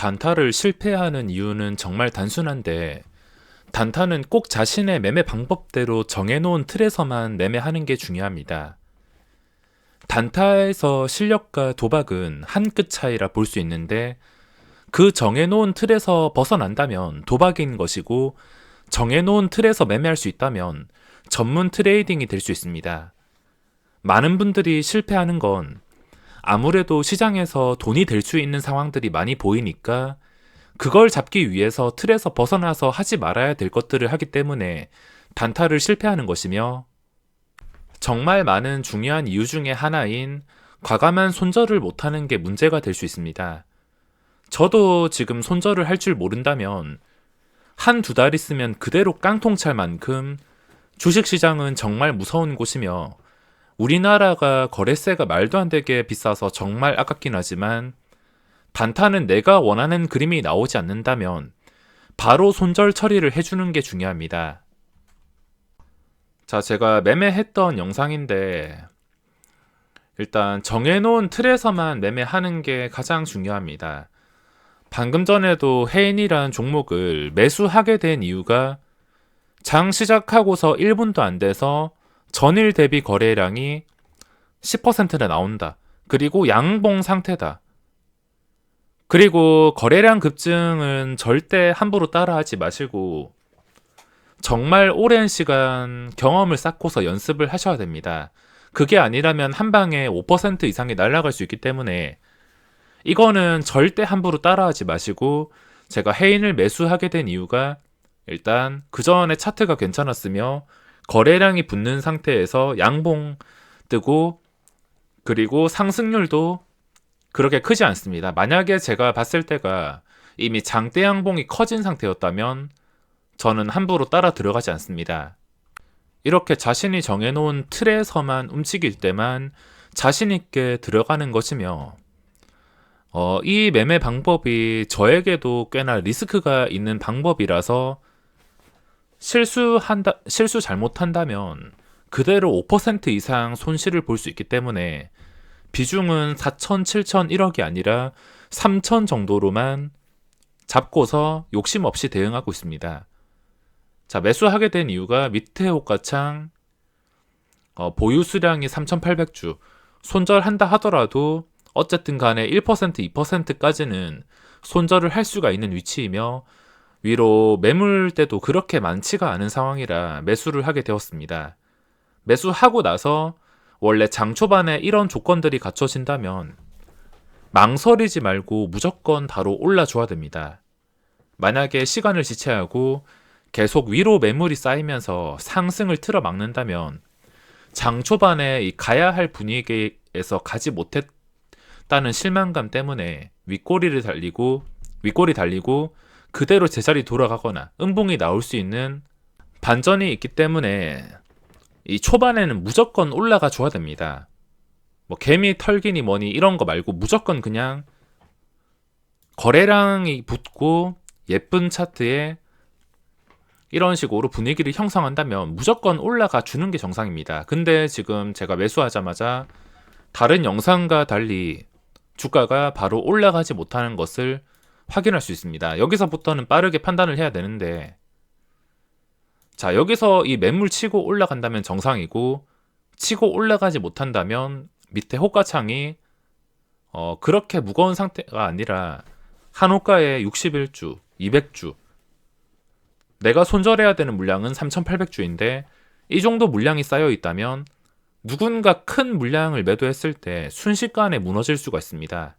단타를 실패하는 이유는 정말 단순한데 단타는 꼭 자신의 매매 방법대로 정해놓은 틀에서만 매매하는 게 중요합니다. 단타에서 실력과 도박은 한 끗 차이라 볼 수 있는데 그 정해놓은 틀에서 벗어난다면 도박인 것이고 정해놓은 틀에서 매매할 수 있다면 전문 트레이딩이 될 수 있습니다. 많은 분들이 실패하는 건 아무래도 시장에서 돈이 될 수 있는 상황들이 많이 보이니까 그걸 잡기 위해서 틀에서 벗어나서 하지 말아야 될 것들을 하기 때문에 단타를 실패하는 것이며 정말 많은 중요한 이유 중에 하나인 과감한 손절을 못하는 게 문제가 될 수 있습니다. 저도 지금 손절을 할 줄 모른다면 한 두 달 있으면 그대로 깡통 찰 만큼 주식시장은 정말 무서운 곳이며 우리나라가 거래세가 말도 안 되게 비싸서 정말 아깝긴 하지만 단타는 내가 원하는 그림이 나오지 않는다면 바로 손절 처리를 해주는 게 중요합니다. 자, 제가 매매했던 영상인데 일단 정해놓은 틀에서만 매매하는 게 가장 중요합니다. 방금 전에도 해인이란 종목을 매수하게 된 이유가 장 시작하고서 1분도 안 돼서 전일 대비 거래량이 10%나 나온다. 그리고 양봉 상태다. 그리고 거래량 급증은 절대 함부로 따라하지 마시고 정말 오랜 시간 경험을 쌓고서 연습을 하셔야 됩니다. 그게 아니라면 한 방에 5% 이상이 날아갈 수 있기 때문에 이거는 절대 함부로 따라하지 마시고 제가 해인을 매수하게 된 이유가 일단 그 전에 차트가 괜찮았으며 거래량이 붙는 상태에서 양봉 뜨고 그리고 상승률도 그렇게 크지 않습니다. 만약에 제가 봤을 때가 이미 장대 양봉이 커진 상태였다면 저는 함부로 따라 들어가지 않습니다. 이렇게 자신이 정해놓은 틀에서만 움직일 때만 자신있게 들어가는 것이며, 어, 이 매매 방법이 저에게도 꽤나 리스크가 있는 방법이라서 실수한다, 실수 잘못한다면 그대로 5% 이상 손실을 볼 수 있기 때문에 비중은 4천, 7천, 1억이 아니라 3천 정도로만 잡고서 욕심 없이 대응하고 있습니다. 자, 매수하게 된 이유가 밑에 호가창 어, 보유 수량이 3,800주 손절한다 하더라도 어쨌든 간에 1% 2%까지는 손절을 할 수가 있는 위치이며 위로 매물대도 그렇게 많지가 않은 상황이라 매수를 하게 되었습니다. 매수하고 나서 원래 장 초반에 이런 조건들이 갖춰진다면 망설이지 말고 무조건 바로 올라줘야 됩니다. 만약에 시간을 지체하고 계속 위로 매물이 쌓이면서 상승을 틀어 막는다면 장 초반에 이 가야 할 분위기에서 가지 못했다는 실망감 때문에 윗꼬리를 달리고 윗꼬리 달리고 그대로 제자리 돌아가거나 음봉이 나올 수 있는 반전이 있기 때문에 이 초반에는 무조건 올라가 줘야 됩니다. 뭐 개미 털기니 뭐니 이런 거 말고 무조건 그냥 거래량이 붙고 예쁜 차트에 이런 식으로 분위기를 형성한다면 무조건 올라가 주는 게 정상입니다. 근데 지금 제가 매수하자마자 다른 영상과 달리 주가가 바로 올라가지 못하는 것을 확인할 수 있습니다. 여기서부터는 빠르게 판단을 해야 되는데 자, 여기서 이 매물 치고 올라간다면 정상이고 치고 올라가지 못한다면 밑에 호가창이 어, 그렇게 무거운 상태가 아니라 한 호가에 61주, 200주 내가 손절해야 되는 물량은 3,800주인데 이 정도 물량이 쌓여 있다면 누군가 큰 물량을 매도했을 때 순식간에 무너질 수가 있습니다.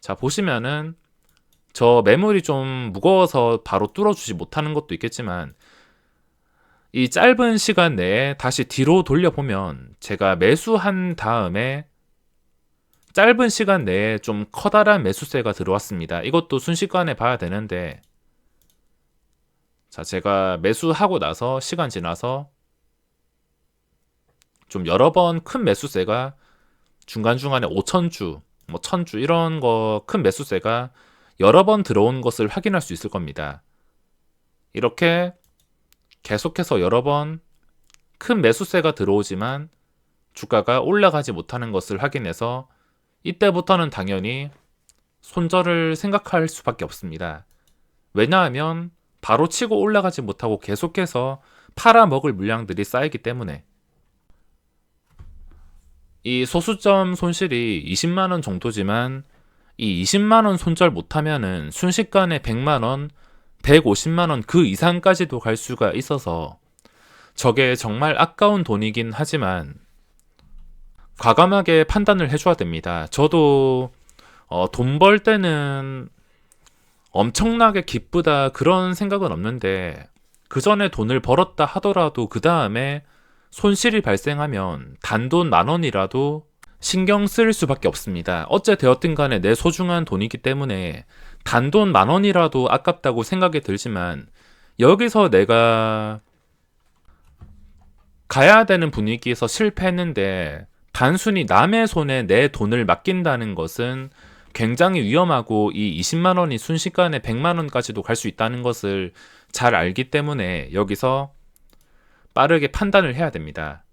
자, 보시면은 저 매물이 좀 무거워서 바로 뚫어주지 못하는 것도 있겠지만 이 짧은 시간 내에 다시 뒤로 돌려보면 제가 매수한 다음에 짧은 시간 내에 좀 커다란 매수세가 들어왔습니다. 이것도 순식간에 봐야 되는데 자, 제가 매수하고 나서 시간 지나서 좀 여러 번 큰 매수세가 중간중간에 5천주, 뭐 1000주 이런 거 큰 매수세가 여러 번 들어온 것을 확인할 수 있을 겁니다. 이렇게 계속해서 여러 번 큰 매수세가 들어오지만 주가가 올라가지 못하는 것을 확인해서 이때부터는 당연히 손절을 생각할 수밖에 없습니다. 왜냐하면 바로 치고 올라가지 못하고 계속해서 팔아먹을 물량들이 쌓이기 때문에 이 소수점 손실이 20만원 정도지만 이 20만 원 손절 못하면은 순식간에 100만 원, 150만 원 그 이상까지도 갈 수가 있어서 저게 정말 아까운 돈이긴 하지만 과감하게 판단을 해줘야 됩니다. 저도 어, 돈 벌 때는 엄청나게 기쁘다 그런 생각은 없는데 그 전에 돈을 벌었다 하더라도 그 다음에 손실이 발생하면 단돈 만 원이라도 신경 쓸 수밖에 없습니다. 어째 되었든 간에 내 소중한 돈이기 때문에 단돈 만 원이라도 아깝다고 생각이 들지만 여기서 내가 가야 되는 분위기에서 실패했는데 단순히 남의 손에 내 돈을 맡긴다는 것은 굉장히 위험하고 이 20만 원이 순식간에 100만 원까지도 갈 수 있다는 것을 잘 알기 때문에 여기서 빠르게 판단을 해야 됩니다.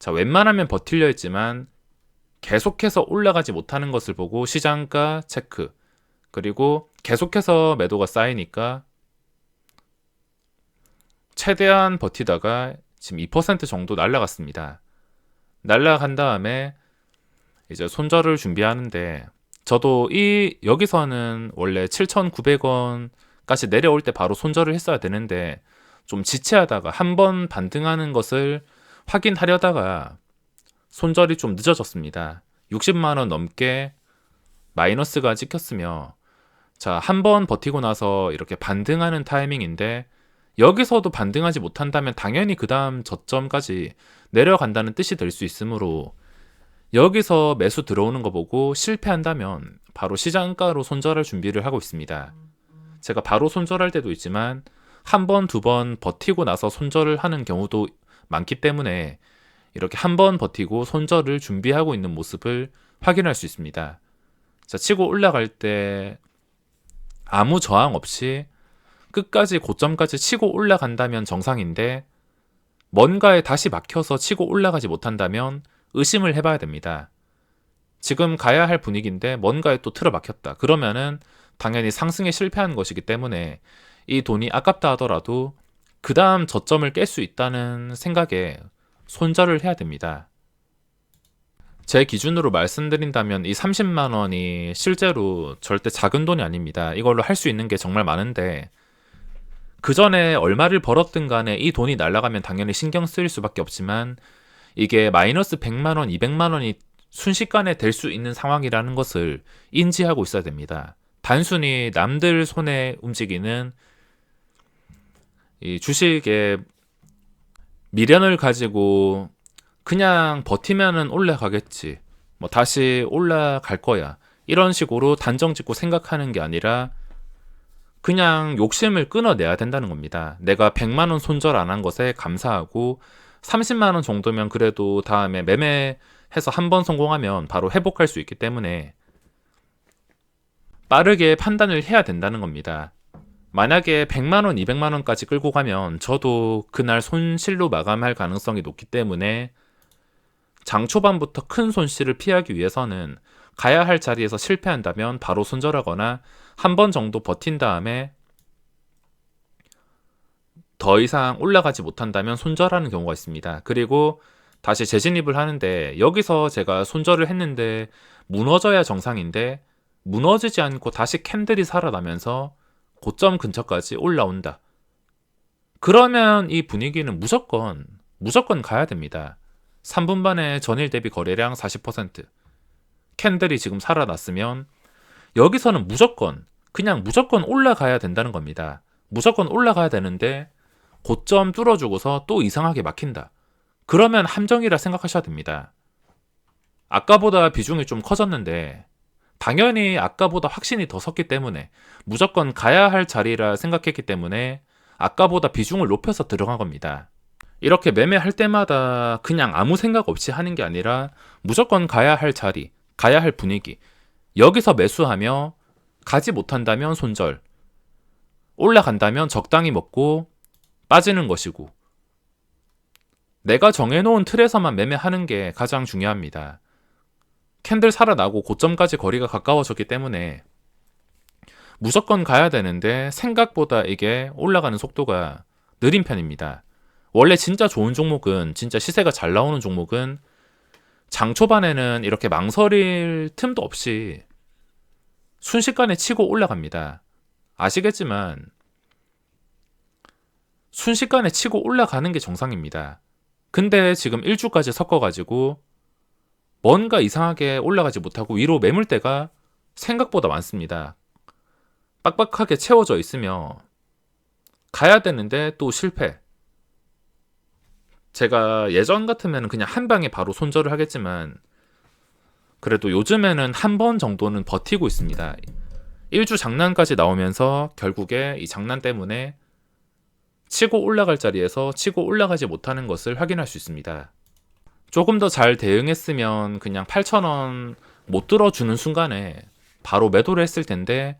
자, 웬만하면 버틸려 했지만 계속해서 올라가지 못하는 것을 보고 시장가 체크. 그리고 계속해서 매도가 쌓이니까 최대한 버티다가 지금 2% 정도 날라갔습니다. 날라간 다음에 이제 손절을 준비하는데 저도 이 여기서는 원래 7,900원까지 내려올 때 바로 손절을 했어야 되는데 좀 지체하다가 한 번 반등하는 것을 확인하려다가 손절이 좀 늦어졌습니다. 60만 원 넘게 마이너스가 찍혔으며 자, 한 번 버티고 나서 이렇게 반등하는 타이밍인데 여기서도 반등하지 못한다면 당연히 그 다음 저점까지 내려간다는 뜻이 될 수 있으므로 여기서 매수 들어오는 거 보고 실패한다면 바로 시장가로 손절할 준비를 하고 있습니다. 제가 바로 손절할 때도 있지만 한 번, 두 번 버티고 나서 손절을 하는 경우도 많기 때문에 이렇게 한 번 버티고 손절을 준비하고 있는 모습을 확인할 수 있습니다. 자, 치고 올라갈 때 아무 저항 없이 끝까지 고점까지 치고 올라간다면 정상인데 뭔가에 다시 막혀서 치고 올라가지 못한다면 의심을 해봐야 됩니다. 지금 가야 할 분위기인데 뭔가에 또 틀어 막혔다. 그러면은 당연히 상승에 실패한 것이기 때문에 이 돈이 아깝다 하더라도 그 다음 저점을 깰 수 있다는 생각에 손절을 해야 됩니다. 제 기준으로 말씀드린다면 이 30만 원이 실제로 절대 작은 돈이 아닙니다. 이걸로 할 수 있는 게 정말 많은데 그 전에 얼마를 벌었든 간에 이 돈이 날아가면 당연히 신경 쓰일 수밖에 없지만 이게 마이너스 100만 원, 200만 원이 순식간에 될 수 있는 상황이라는 것을 인지하고 있어야 됩니다. 단순히 남들 손에 움직이는 이 주식의 미련을 가지고 그냥 버티면은 올라가겠지. 뭐 다시 올라갈 거야. 이런 식으로 단정 짓고 생각하는 게 아니라 그냥 욕심을 끊어내야 된다는 겁니다. 내가 100만 원 손절 안 한 것에 감사하고 30만 원 정도면 그래도 다음에 매매해서 한 번 성공하면 바로 회복할 수 있기 때문에 빠르게 판단을 해야 된다는 겁니다. 만약에 100만 원, 200만 원까지 끌고 가면 저도 그날 손실로 마감할 가능성이 높기 때문에 장 초반부터 큰 손실을 피하기 위해서는 가야 할 자리에서 실패한다면 바로 손절하거나 한 번 정도 버틴 다음에 더 이상 올라가지 못한다면 손절하는 경우가 있습니다. 그리고 다시 재진입을 하는데 여기서 제가 손절을 했는데 무너져야 정상인데 무너지지 않고 다시 캔들이 살아나면서 고점 근처까지 올라온다. 그러면 이 분위기는 무조건 무조건 가야 됩니다. 3분 반에 전일 대비 거래량 40% 캔들이 지금 살아났으면 여기서는 무조건 그냥 무조건 올라가야 된다는 겁니다. 무조건 올라가야 되는데 고점 뚫어주고서 또 이상하게 막힌다. 그러면 함정이라 생각하셔야 됩니다. 아까보다 비중이 좀 커졌는데 당연히 아까보다 확신이 더 섰기 때문에 무조건 가야 할 자리라 생각했기 때문에 아까보다 비중을 높여서 들어간 겁니다. 이렇게 매매할 때마다 그냥 아무 생각 없이 하는 게 아니라 무조건 가야 할 자리, 가야 할 분위기, 여기서 매수하며 가지 못한다면 손절, 올라간다면 적당히 먹고 빠지는 것이고 내가 정해놓은 틀에서만 매매하는 게 가장 중요합니다. 캔들 살아나고 고점까지 거리가 가까워졌기 때문에 무조건 가야 되는데 생각보다 이게 올라가는 속도가 느린 편입니다. 원래 진짜 좋은 종목은 진짜 시세가 잘 나오는 종목은 장 초반에는 이렇게 망설일 틈도 없이 순식간에 치고 올라갑니다. 아시겠지만 순식간에 치고 올라가는 게 정상입니다. 근데 지금 1주까지 섞어가지고 뭔가 이상하게 올라가지 못하고 위로 매물 대가 생각보다 많습니다. 빡빡하게 채워져 있으며 가야 되는데 또 실패. 제가 예전 같으면 그냥 한 방에 바로 손절을 하겠지만 그래도 요즘에는 한 번 정도는 버티고 있습니다. 1주 장난까지 나오면서 결국에 이 장난 때문에 치고 올라갈 자리에서 치고 올라가지 못하는 것을 확인할 수 있습니다. 조금 더 잘 대응했으면 그냥 8,000원 못 들어주는 순간에 바로 매도를 했을 텐데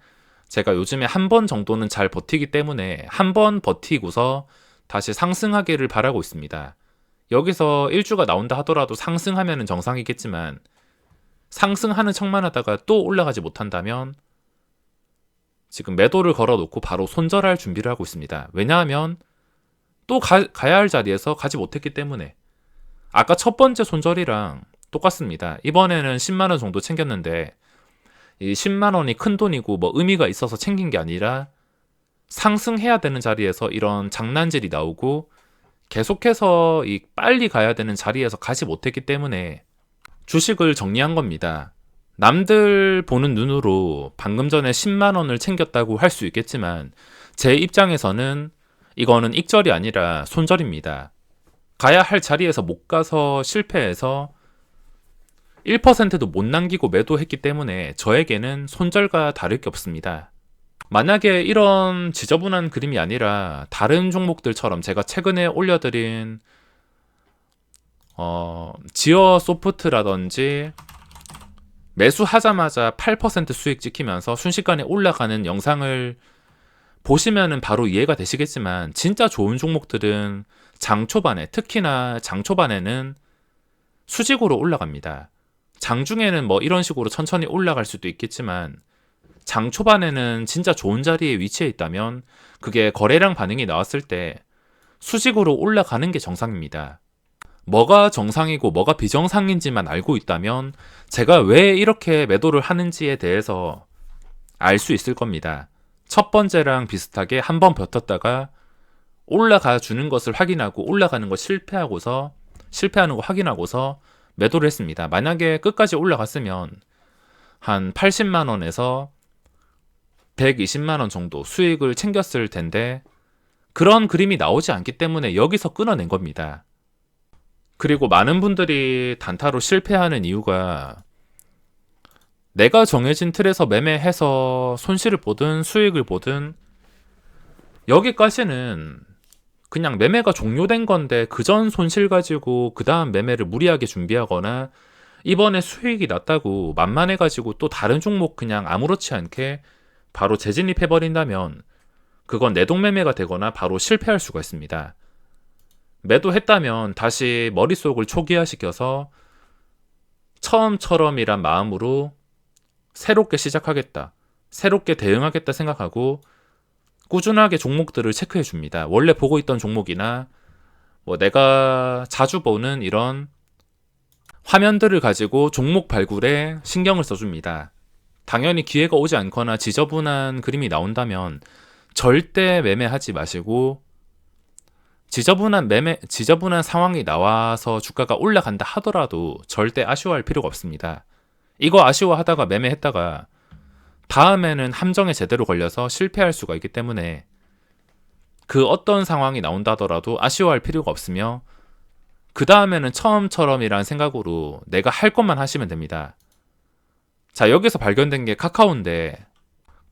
제가 요즘에 한 번 정도는 잘 버티기 때문에 한 번 버티고서 다시 상승하기를 바라고 있습니다. 여기서 1주가 나온다 하더라도 상승하면 정상이겠지만 상승하는 척만 하다가 또 올라가지 못한다면 지금 매도를 걸어놓고 바로 손절할 준비를 하고 있습니다. 왜냐하면 또 가, 가야 할 자리에서 가지 못했기 때문에 아까 첫 번째 손절이랑 똑같습니다. 이번에는 10만 원 정도 챙겼는데 이 10만 원이 큰 돈이고 뭐 의미가 있어서 챙긴 게 아니라 상승해야 되는 자리에서 이런 장난질이 나오고 계속해서 이 빨리 가야 되는 자리에서 가지 못했기 때문에 주식을 정리한 겁니다. 남들 보는 눈으로 방금 전에 10만 원을 챙겼다고 할 수 있겠지만 제 입장에서는 이거는 익절이 아니라 손절입니다. 가야 할 자리에서 못 가서 실패해서 1%도 못 남기고 매도했기 때문에 저에게는 손절과 다를 게 없습니다. 만약에 이런 지저분한 그림이 아니라 다른 종목들처럼 제가 최근에 올려드린 어, 지어 소프트라든지 매수하자마자 8% 수익 찍히면서 순식간에 올라가는 영상을 보시면은 바로 이해가 되시겠지만 진짜 좋은 종목들은 장 초반에 특히나 장 초반에는 수직으로 올라갑니다. 장 중에는 뭐 이런 식으로 천천히 올라갈 수도 있겠지만 장 초반에는 진짜 좋은 자리에 위치해 있다면 그게 거래량 반응이 나왔을 때 수직으로 올라가는 게 정상입니다. 뭐가 정상이고 뭐가 비정상인지만 알고 있다면 제가 왜 이렇게 매도를 하는지에 대해서 알 수 있을 겁니다. 첫 번째랑 비슷하게 한번 버텼다가 올라가 주는 것을 확인하고 올라가는 거 실패하고서 실패하는 거 확인하고서 매도를 했습니다. 만약에 끝까지 올라갔으면 한 80만 원에서 120만 원 정도 수익을 챙겼을 텐데 그런 그림이 나오지 않기 때문에 여기서 끊어낸 겁니다. 그리고 많은 분들이 단타로 실패하는 이유가 내가 정해진 틀에서 매매해서 손실을 보든 수익을 보든 여기까지는 그냥 매매가 종료된 건데 그 전 손실 가지고 그 다음 매매를 무리하게 준비하거나 이번에 수익이 났다고 만만해가지고 또 다른 종목 그냥 아무렇지 않게 바로 재진입해버린다면 그건 내동매매가 되거나 바로 실패할 수가 있습니다. 매도했다면 다시 머릿속을 초기화시켜서 처음처럼이란 마음으로 새롭게 시작하겠다. 새롭게 대응하겠다 생각하고 꾸준하게 종목들을 체크해 줍니다. 원래 보고 있던 종목이나 뭐 내가 자주 보는 이런 화면들을 가지고 종목 발굴에 신경을 써줍니다. 당연히 기회가 오지 않거나 지저분한 그림이 나온다면 절대 매매하지 마시고 지저분한 매매 지저분한 상황이 나와서 주가가 올라간다 하더라도 절대 아쉬워할 필요가 없습니다. 이거 아쉬워하다가 매매했다가 다음에는 함정에 제대로 걸려서 실패할 수가 있기 때문에 그 어떤 상황이 나온다더라도 아쉬워할 필요가 없으며 그 다음에는 처음처럼이란 생각으로 내가 할 것만 하시면 됩니다. 자, 여기서 발견된 게 카카오인데,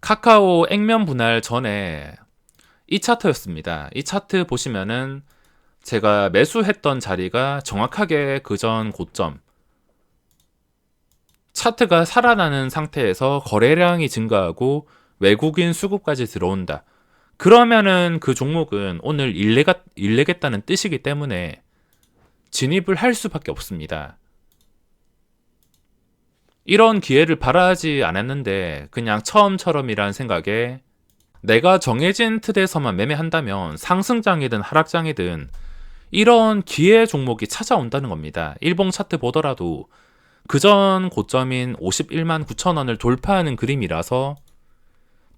카카오 액면 분할 전에 이 차트였습니다. 이 차트 보시면은 제가 매수했던 자리가 정확하게 그 전 고점. 차트가 살아나는 상태에서 거래량이 증가하고 외국인 수급까지 들어온다. 그러면은 그 종목은 오늘 일내가, 일내겠다는 뜻이기 때문에 진입을 할 수밖에 없습니다. 이런 기회를 바라지 않았는데 그냥 처음처럼이란 생각에 내가 정해진 틀에서만 매매한다면 상승장이든 하락장이든 이런 기회 종목이 찾아온다는 겁니다. 일봉 차트 보더라도 그전 고점인 51만 9천 원을 돌파하는 그림이라서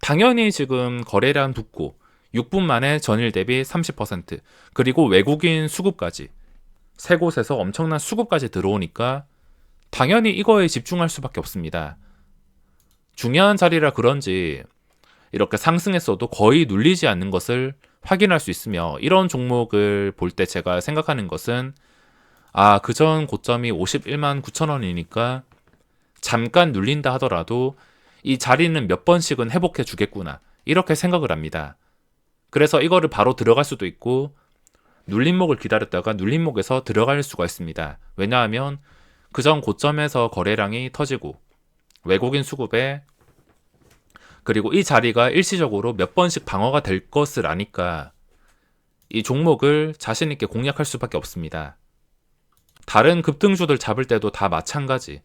당연히 지금 거래량 붙고 6분 만에 전일 대비 30% 그리고 외국인 수급까지 세 곳에서 엄청난 수급까지 들어오니까 당연히 이거에 집중할 수밖에 없습니다. 중요한 자리라 그런지 이렇게 상승했어도 거의 눌리지 않는 것을 확인할 수 있으며 이런 종목을 볼 때 제가 생각하는 것은 아, 그 전 고점이 51만 9천 원이니까 잠깐 눌린다 하더라도 이 자리는 몇 번씩은 회복해 주겠구나. 이렇게 생각을 합니다. 그래서 이거를 바로 들어갈 수도 있고 눌림목을 기다렸다가 눌림목에서 들어갈 수가 있습니다. 왜냐하면 그 전 고점에서 거래량이 터지고 외국인 수급에 그리고 이 자리가 일시적으로 몇 번씩 방어가 될 것을 아니까 이 종목을 자신있게 공략할 수밖에 없습니다. 다른 급등주들 잡을 때도 다 마찬가지.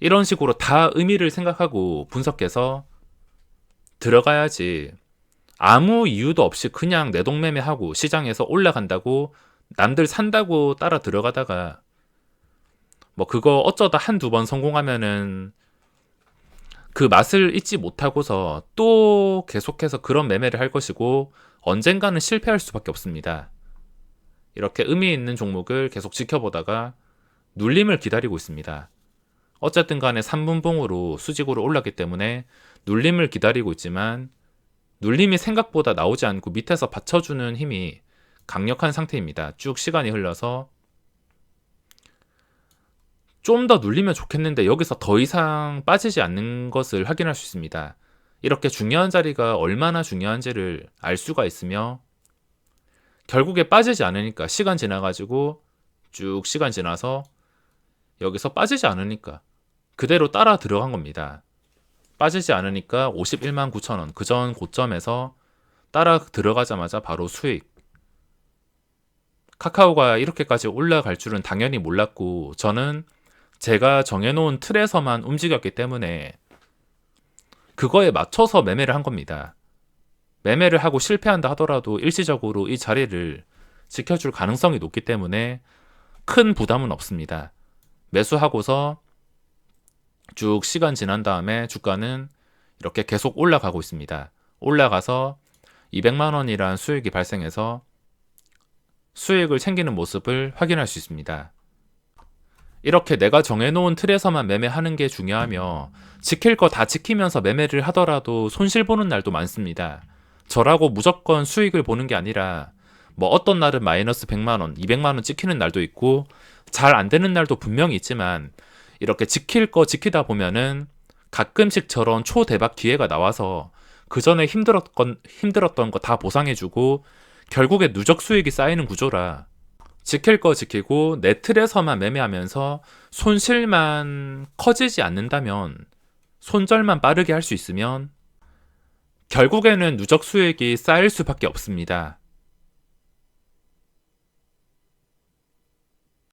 이런 식으로 다 의미를 생각하고 분석해서 들어가야지 아무 이유도 없이 그냥 내동매매하고 시장에서 올라간다고 남들 산다고 따라 들어가다가 뭐 그거 어쩌다 한두 번 성공하면은 그 맛을 잊지 못하고서 또 계속해서 그런 매매를 할 것이고 언젠가는 실패할 수밖에 없습니다. 이렇게 의미 있는 종목을 계속 지켜보다가 눌림을 기다리고 있습니다. 어쨌든 간에 3분봉으로 수직으로 올랐기 때문에 눌림을 기다리고 있지만 눌림이 생각보다 나오지 않고 밑에서 받쳐주는 힘이 강력한 상태입니다. 쭉 시간이 흘러서 좀 더 눌리면 좋겠는데 여기서 더 이상 빠지지 않는 것을 확인할 수 있습니다. 이렇게 중요한 자리가 얼마나 중요한지를 알 수가 있으며 결국에 빠지지 않으니까 시간 지나가지고 쭉 시간 지나서 여기서 빠지지 않으니까 그대로 따라 들어간 겁니다. 빠지지 않으니까 51만 9천 원, 그 전 고점에서 따라 들어가자마자 바로 수익. 카카오가 이렇게까지 올라갈 줄은 당연히 몰랐고, 저는 제가 정해놓은 틀에서만 움직였기 때문에 그거에 맞춰서 매매를 한 겁니다. 매매를 하고 실패한다 하더라도 일시적으로 이 자리를 지켜줄 가능성이 높기 때문에 큰 부담은 없습니다. 매수하고서 쭉 시간 지난 다음에 주가는 이렇게 계속 올라가고 있습니다. 올라가서 200만 원이란 수익이 발생해서 수익을 챙기는 모습을 확인할 수 있습니다. 이렇게 내가 정해놓은 틀에서만 매매하는 게 중요하며 지킬 거 다 지키면서 매매를 하더라도 손실 보는 날도 많습니다. 저라고 무조건 수익을 보는 게 아니라 뭐 어떤 날은 마이너스 100만 원, 200만 원 찍히는 날도 있고 잘 안 되는 날도 분명히 있지만 이렇게 지킬 거 지키다 보면은 가끔씩 저런 초대박 기회가 나와서 그 전에 힘들었건 힘들었던 거 다 보상해주고 결국에 누적 수익이 쌓이는 구조라 지킬 거 지키고 내 틀에서만 매매하면서 손실만 커지지 않는다면 손절만 빠르게 할 수 있으면 결국에는 누적 수익이 쌓일 수밖에 없습니다.